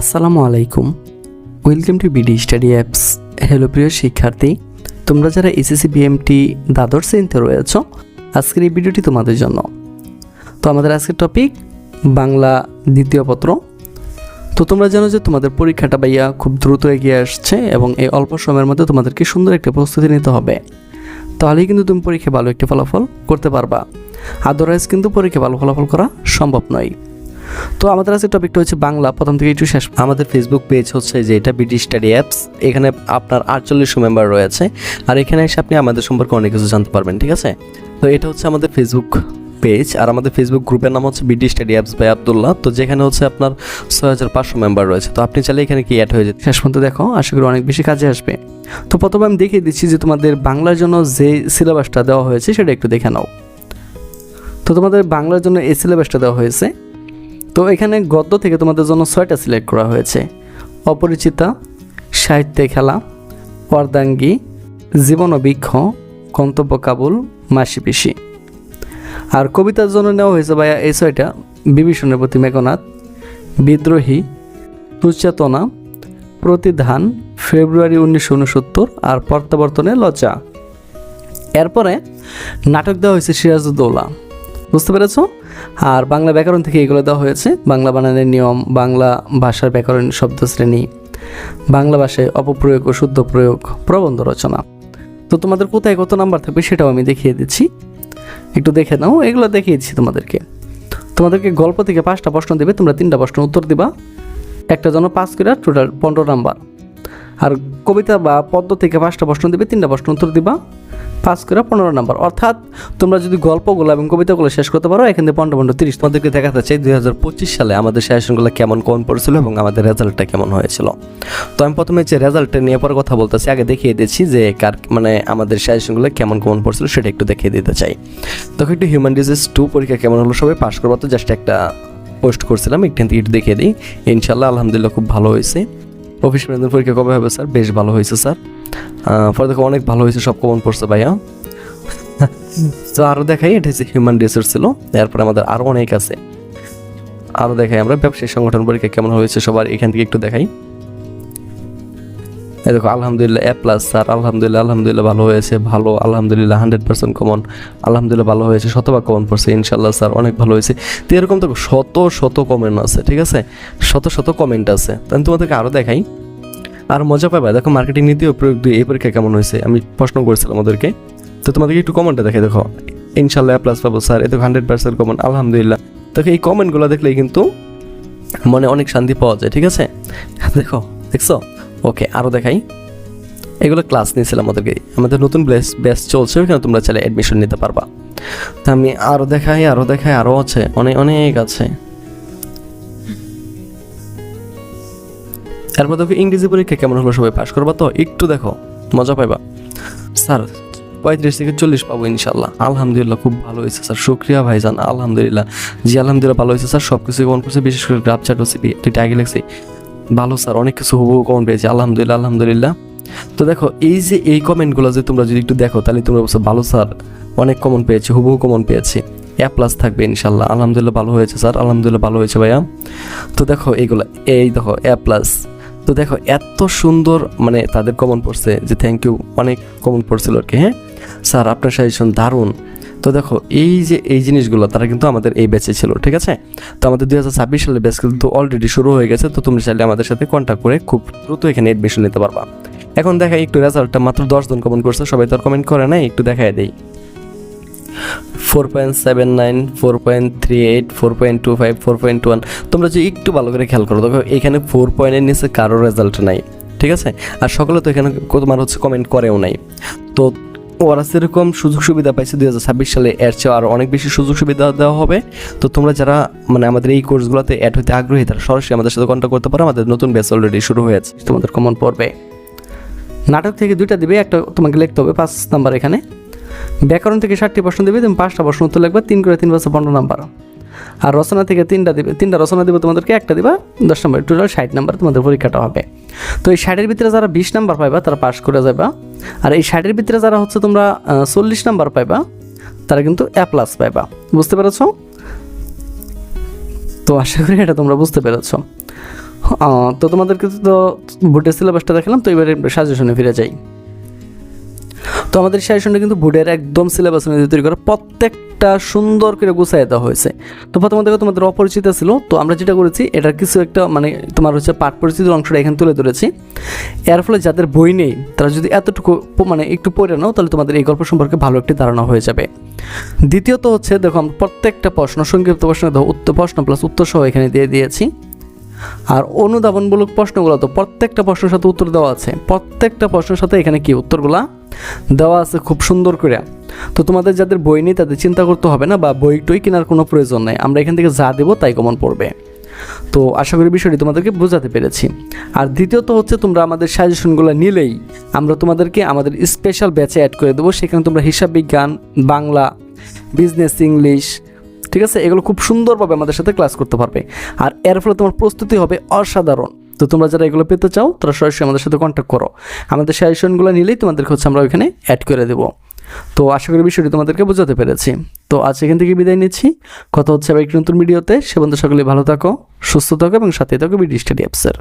আসসালামু আলাইকুম। Welcome to BD study apps hello প্রিয় শিক্ষার্থী। তোমরা যারা এসএসসি বিএমটি দ্বাদশ শ্রেণীতে রয়েছ, আজকের এই ভিডিওটি তোমাদের জন্য। তো আমাদের আজকের টপিক বাংলা দ্বিতীয় পত্র। তো তোমরা জানো যে তোমাদের পরীক্ষাটা ভাইয়া খুব দ্রুত এগিয়ে আসছে এবং এই অল্প সময়ের মধ্যে তোমাদেরকে সুন্দর একটা প্রস্তুতি নিতে হবে। তাহলেই কিন্তু তুমি পরীক্ষায় ভালো একটা ফলাফল করতে পারবা। আদারওয়াইজ কিন্তু পরীক্ষায় ভালো ফলাফল করা সম্ভব নয়। তো আমাদের আজকে টপিকটা হচ্ছে বাংলা। প্রথম থেকে একটু শেষ। আমাদের ফেসবুক পেজ হচ্ছে যে এটা বিডি স্টাডি অ্যাপস এখানে আপনার আটচল্লিশশো মেম্বার রয়েছে। আর এখানে এসে আপনি আমাদের সম্পর্কে অনেক কিছু জানতে পারবেন ঠিক আছে? তো এটা হচ্ছে আমাদের ফেসবুক পেজ আর আমাদের ফেসবুক গ্রুপের নাম হচ্ছে BD study apps by Abdullah তো যেখানে হচ্ছে আপনার ছয় হাজার পাঁচশো মেম্বার রয়েছে। তো আপনি চাইলে এখানে কি অ্যাড হয়ে যেতে শেষ পর্যন্ত দেখো আশা করি অনেক বেশি কাজে আসবে। তো প্রথমে আমি দেখিয়ে দিচ্ছি যে তোমাদের বাংলার জন্য যে সিলেবাসটা দেওয়া হয়েছে সেটা একটু দেখে নাও। তো তোমাদের বাংলার জন্য এই সিলেবাসটা দেওয়া হয়েছে। তো এখানে গদ্য থেকে তোমাদের জন্য ছয়টা সিলেক্ট করা হয়েছে। অপরিচিতা, সাহিত্যে খেলা, অর্ধাঙ্গী, জীবন বৃক্ষ, গন্তব্য কাবুল, মাসি পিসি। আর কবিতার জন্য নেওয়া হয়েছে ভাইয়া এই ছয়টা, বিভীষণের প্রতি মেঘনাথ বিদ্রোহী সুচেতনা প্রতিধান, ফেব্রুয়ারি উনিশশো উনসত্তর আর প্রত্যাবর্তনে লজ্জা। এরপরে নাটক দেওয়া হয়েছে সিরাজউদ্দৌলা। বুঝতে পেরেছ? আর বাংলা ব্যাকরণ থেকে এগুলো দেওয়া হয়েছে। বাংলা বানানের নিয়ম, বাংলা ভাষার ব্যাকরণ শব্দ শ্রেণি বাংলা ভাষায় অপপ্রয়োগ ও শুদ্ধ প্রয়োগ, প্রবন্ধ রচনা। তো তোমাদের কোথায় কত নাম্বার থাকবে সেটাও আমি দেখিয়ে দিচ্ছি। একটু দেখে নাও, এগুলো দেখিয়ে দিচ্ছি তোমাদেরকে। তোমাদেরকে গল্প থেকে পাঁচটা প্রশ্ন দেবে, তোমরা তিনটা প্রশ্ন উত্তর দিবা। একটা জন্য পাঁচ করে টোটাল পনেরো নাম্বার। আর কবিতা বা পদ্ম থেকে পাঁচটা প্রশ্ন দিবে, তিনটা প্রশ্ন উত্তর দিবা। পাঁচ করে পনেরো নাম্বার। অর্থাৎ তোমরা যদি গল্পগুলো এবং কবিতাগুলো শেষ করতে পারো, এখান থেকে পনেরো পনেরো তিরিশ তোমাদেরকে দেখাতে চাই দুই হাজার পঁচিশ সালে আমাদের সেশনগুলো কেমন কোন পড়েছিল এবং আমাদের রেজাল্টটা কেমন হয়েছিল। তো আমি প্রথমে যে রেজাল্টটা নিয়ে পরে কথা বলতেছি, আগে দেখিয়ে দিচ্ছি যে কার মানে আমাদের সেশনগুলো কেমন কেমন পড়ছিল সেটা একটু দেখিয়ে দিতে চাই। তখন একটু হিউম্যান ডিজিজ টু পরীক্ষা কেমন হলো সবাই পাশ করব, তো জাস্ট একটা পোস্ট করছিলাম, একটু দেখিয়ে দিই। ইনশাল্লাহ আলহামদুলিল্লাহ খুব ভালো হয়েছে। অফিস ম্যানেজার পরীক্ষা কবে হবে, স্যার? বেশ ভালো হয়েছে, স্যার। পরে দেখো অনেক ভালো হয়েছে, সব কমন পড়ছে ভাইয়া। তো আরও দেখাই, এটা হচ্ছে হিউম্যান রিসোর্স ছিল। এরপরে আমাদের আরও অনেক আছে। আরও দেখাই আমরা ব্যবসায়ী সংগঠন পরীক্ষা কেমন হয়েছে সবার, এখান থেকে একটু দেখাই। দেখো, আলহামদুলিল্লাহ এ প্লাস স্যার আলহামদুলিল্লাহ আলহামদুলিল্লাহ ভালো হয়েছে, ভালো, আলহামদুলিল্লাহ হান্ড্রেড পার্সেন্ট কমন আলহামদুলিল্লাহ ভালো হয়েছে, শতভাগ কমন পড়ছে ইনশাল্লাহ স্যার অনেক ভালো হয়েছে। তো এরকম দেখো শত শত কমেন্ট আছে, ঠিক আছে? শত শত কমেন্ট আছে। তো আমি তোমাদেরকে আরও দেখাই, আর মজা পাবে। দেখো মার্কেটিং নীতি ও প্রয়োগ দুই এই পরীক্ষা কেমন হয়েছে? আমি প্রশ্ন করেছিলাম ওদেরকে। তো তোমাদেরকে একটু কমেন্টটা দেখে। দেখো ইনশাল্লাহ প্লাস পাবো স্যার এতে হান্ড্রেড পার্সেন্ট কমন আলহামদুলিল্লাহ। দেখো, এই কমেন্টগুলো দেখলেই কিন্তু মনে অনেক শান্তি পাওয়া যায়, ঠিক আছে? দেখো, দেখছ? ওকে আরও দেখাই। এগুলো ক্লাস নিয়েছিলাম আমাদেরকে আমাদের নতুন ব্যাচ ব্যাচ চলছে ওখানে তোমরা চাইলে অ্যাডমিশন নিতে পারবা। তা আমি আরও দেখাই আরও দেখাই আরও আছে অনেক অনেক আছে। এরপর দেখো, ইংরেজি পরীক্ষা কেমন হলো সবাই পাশ করবা তো? একটু দেখো, মজা পাইবা। স্যার, পঁয়ত্রিশ থেকে চল্লিশ পাবো ইনশাল্লাহ আলহামদুলিল্লাহ, খুব ভালো হয়েছে স্যার। শুক্রিয়া ভাইজান, আলহামদুলিল্লাহ। জি, আলহামদুলিল্লাহ, ভালো হয়েছে স্যার। সব কিছু কমন করছে? বিশেষ করে গ্রাফ চার্ট ওসিপি দুইটা আগে লাগছে ভালো স্যার, অনেক কিছু হুবহু কমন পেয়েছি, আলহামদুলিল্লাহ আলহামদুলিল্লাহ। তো দেখো, এই যে এই কমেন্টগুলো যে তোমরা যদি একটু দেখো, তাহলে তোমরা বলছো ভালো স্যার, অনেক কমন পেয়েছি, হুবহু কমন পেয়েছি। এ প্লাস থাকবে ইনশাল্লাহ, আলহামদুলিল্লাহ ভালো হয়েছে স্যার, আলহামদুলিল্লাহ ভালো হয়েছে ভাইয়া। তো দেখো এইগুলো, এই দেখো এ প্লাস তো দেখো, এত সুন্দর মানে তাদের কমন পড়ছে যে থ্যাংক ইউ অনেক কমন পড়ছিল আর কি হ্যাঁ? স্যার, আপনার সাজেশন দারুণ। তো দেখো, এই যে এই জিনিসগুলো, তারা কিন্তু আমাদের এই ব্যাচে ছিল, ঠিক আছে? তো আমাদের দুই হাজার ছাব্বিশ সালের ব্যাচ কিন্তু অলরেডি শুরু হয়ে গেছে, তো তুমি চাইলে আমাদের সাথে কন্ট্যাক্ট করে খুব দ্রুত এখানে এডমিশন নিতে পারবা। এখন দেখাই একটু রেজাল্টটা মাত্র দশজন কমেন্ট করছে, সবাই তো কমেন্ট করে নাই, একটু দেখাই দেই। Four point seven nine four point three eight four point two five four point one তোমরা যদি একটু ভালো করে খেয়াল করো, দেখো, এখানে ফোর পয়েন্টের নিচে কারোর রেজাল্ট নাই, ঠিক আছে? আর সকলে তো এখানে তোমার হচ্ছে কমেন্ট করেও নাই। তো ওরা সেরকম সুযোগ সুবিধা পাইছে দুই হাজার ছাব্বিশ সালে। এর চেয়ে আরও অনেক বেশি সুযোগ সুবিধা দেওয়া হবে। তো তোমরা যারা মানে আমাদের এই কোর্সগুলোতে অ্যাড হতে আগ্রহী, তারা সরাসরি আমাদের সাথে কন্ট্যাক্ট করতে পারো। আমাদের নতুন ব্যাচ অলরেডি শুরু হয়েছে। তোমাদের কমন পড়বে। নাটক থেকে দুইটা দিবে, একটা তোমাকে লিখতে হবে পাঁচ নাম্বার এখানে। ব্যাকরণ থেকে ষাটটি প্রশ্ন দেবে, তুমি পাঁচটা প্রশ্ন উত্তর লাগবে তিন করে তিন বছর পনেরো নাম্বার। আর রচনা থেকে তিনটা দিবে, তিনটা রচনা দেবে তোমাদেরকে, একটা দিবা দশ নম্বর টোটাল ষাট নাম্বার তোমাদের পরীক্ষাটা হবে। তো এই ষাটের ভিতরে যারা বিশ নাম্বার পাইবা, তারা পাস করে যাবা আর এই ষাটের ভিতরে যারা হচ্ছে তোমরা চল্লিশ নাম্বার পাইবা, তারা কিন্তু এ প্লাস পাইবা। বুঝতে পেরেছ? তো আশা করি এটা তোমরা বুঝতে পেরেছ। তো তোমাদেরকে তো বুটের সিলেবাসটা দেখালাম, তো এবারে সাজেশনে ফিরে যাই। তো আমাদের সাজেশনটা কিন্তু বুটের একদম সিলেবাস অনুযায়ী তৈরি করা প্রত্যেকটা সুন্দর করে গুছাই দেওয়া হয়েছে। তো প্রথমত দেখো তোমাদের অপরিচিত ছিল, তো আমরা যেটা করেছি, এটার কিছু একটা মানে তোমার হচ্ছে পাঠ পরিচিতির অংশটা এখানে তুলে ধরেছি। এর ফলে যাদের বই নেই, তারা যদি এতটুকু মানে একটু পড়ে নাও, তাহলে তোমাদের এই গল্প সম্পর্কে ভালো একটি ধারণা হয়ে যাবে। দ্বিতীয়ত হচ্ছে, দেখো প্রত্যেকটা প্রশ্ন, সংক্ষিপ্ত প্রশ্ন উত্তর প্রশ্ন প্লাস উত্তর সহ এখানে দিয়ে দিয়েছি। আর অনুধাবনমূলক প্রশ্নগুলো তো প্রত্যেকটা প্রশ্নের সাথে উত্তর দেওয়া আছে। প্রত্যেকটা প্রশ্নের সাথে এখানে কি উত্তরগুলা? দেওয়া আছে খুব সুন্দর করে। তো তোমাদের যাদের বই নেই তাদের চিন্তা করতে হবে না বা বই টই কেনার কোনো প্রয়োজন নেই। আমরা এখান থেকে যা দেবো তাই কমন পড়বে। তো আশা করি বিষয়টি তোমাদেরকে বোঝাতে পেরেছি। আর দ্বিতীয়ত হচ্ছে তোমরা আমাদের সাজেশনগুলো নিলেই আমরা তোমাদেরকে আমাদের স্পেশাল ব্যাচে অ্যাড করে দেবো। সেখানে তোমরা হিসাব বিজ্ঞান, বাংলা বিজনেস ইংলিশ ঠিক আছে? এগুলো খুব সুন্দরভাবে আমাদের সাথে ক্লাস করতে পারবে। আর এর ফলে তোমার প্রস্তুতি হবে অসাধারণ। তো তোমরা যারা এগুলো পেতে চাও তারা সরাসরি আমাদের সাথে কন্ট্যাক্ট করো। আমাদের সাজেশনগুলো নিলেই তোমাদেরকে হচ্ছে আমরা ওইখানে অ্যাড করে দেবো। তো আশা করি বিষয়টি তোমাদেরকে বোঝাতে পেরেছি। তো আজ এখান থেকে বিদায় নিচ্ছি। কথা হচ্ছে আবার একটি নতুন ভিডিওতে সে বন্ধু সকলে ভালো থাকো, সুস্থ থাকো এবং সাথে থাকো বিডি স্টাডি অ্যাপসের